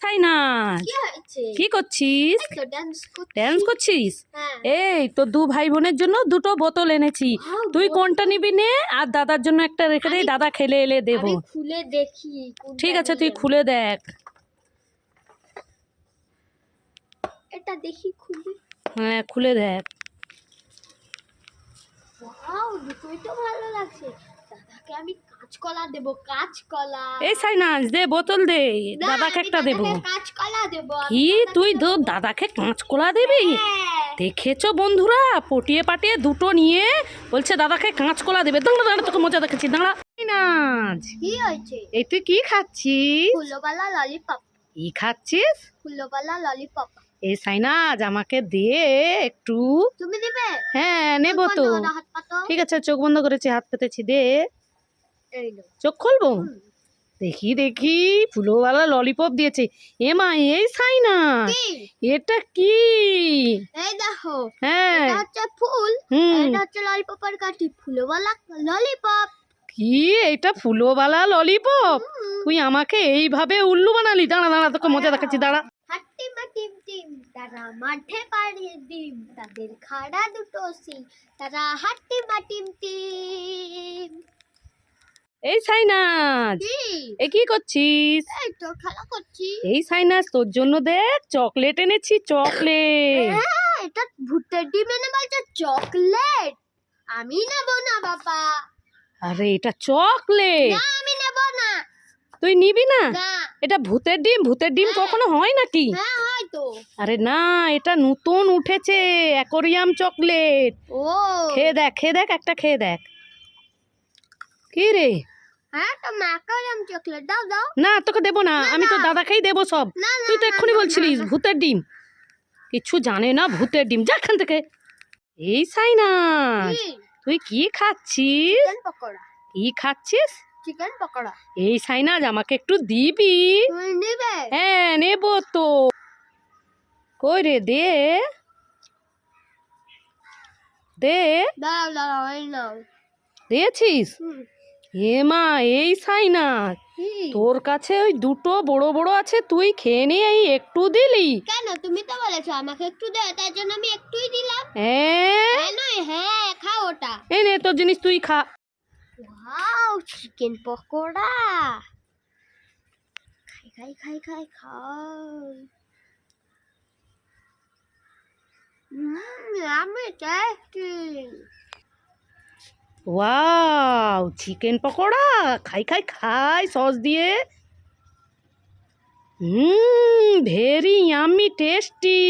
সাইনাজ কি কি করছিস? ড্যান্স করছিস? হ্যাঁ। এই তো দু ভাই বোনের জন্য দুটো বোতল এনেছি। তুই কোনটা নিবি নে? আর দাদার জন্য একটা রেখে দেই দাদা খেলে এলে দেব। খুলে দেখি ঠিক আছে তুই খুলে দেখ। এটা দেখি খুলে। হ্যাঁ খুলে দেখ। ওয়াও দুটোই তো ভালো লাগছে। দাদাকে আমি কাঁচকলা দেব কাঁচকলা। এই সাইনাজ দে বোতল দে দাদাকে একটা দেবো। কাঁচকলা দেব কি তুই তো দাদাকে কাঁচকলা দিবি? হ্যাঁ। দেখেছ বন্ধুরা পটিয়ে পাটিয়ে দুটো নিয়ে বলছে দাদাকে কাঁচকলা দেবে। দাঁড়া দাঁড়া তোকে মজা দেখাচ্ছি দাঁড়া। কি হয়েছে? এই তুই কি খাচ্ছিস? ফুলবালা ললিপপ। কি খাচ্ছিস? ফুলবালা ললিপপ। এই সাইনাজ আমাকে দে একটু। তুমি দিবে? হ্যাঁ নেব তো। ঠিক আছে চোখ বন্ধ করেছি হাত পেতেছি দে। চোখ খুলবো। দেখি দেখি ফুলোওয়ালা ললিপপ দিয়েছে। এ মা এই সাইনা? এটা কি? এই দেখো হ্যাঁ। এটা হচ্ছে ফুল এটা হচ্ছে ললিপপের কাঠি। ফুলবালা ললিপপ কি? এটা ফুলোওয়ালা ললিপপ তুই আমাকে এইভাবে উল্লু বানালি। দাঁড়া দাঁড়া তোকে মজা দেখাচ্ছি দাঁড়া। হাট্টি মা টিম টিম তারা মাঠে পাড়িয়ে ডিম। তাদের খাড়া দুটো সিং তারা হাট্টি মা টিম টিম এই সাইনাজ এ কি করছিস? এই তো খেলা করছি। এই সাইনাজ তোর জন্য দেখ চকলেট এনেছি চকলেট। হ্যাঁ, এটা ভুট্টার ডিম এনে বলছে চকলেট। আমি নেব না বাবা। আরে এটা চকলেট। না আমি নেব না। তুই নিবি না? এটা ভূতের ডিম? ভূতের ডিম কখনো হয় নাকি? হ্যাঁ আরে না এটা নতুন উঠেছে অ্যাকোরিয়াম চকলেট। ও। খেয়ে দেখ খেয়ে দেখ একটা খেয়ে দেখ। কি রে? হ্যাঁ তো ম্যাকারাম চকলেট দাও দাও। না তোকে দেবো না আমি তো দাদাকেই দেবো সব। তুই তো এক্ষুনি না। ভূতের ডিম। কিছু জানে না ভূতের ডিম। যা এখান থেকে। এই সাইনা? তুই কি খাচ্ছিস? চিকেন পকোড়া। কি খাচ্ছিস? চিকেন পকোড়া। এই সাইনাজ আমাকে একটু দিবি? নেবে? হ্যাঁ নেব তো। কই রে দে। দে। দিয়েছিস? হুম। এ মা এই সাইনাজ কি? তোর কাছে ওই দুটো বড় বড় আছে তুই খেয়ে নিয়ে এই একটু দিলি। কেন? তুমি তো বলেছ আমাকে একটু দাও তার জন্য আমি একটুই দিলাম। হ্যাঁ নয় হ্যাঁ খাও ওটা। এই নে তোর জিনিস তুই খা। Wow chicken pakora. খাই খাই খাই খাই খাই আমি টেস্টি ওয়াও চিকেন পকোড়া। খাই খাই খাই সস দিয়ে। হুম ভেরি ইয়ামি টেস্টি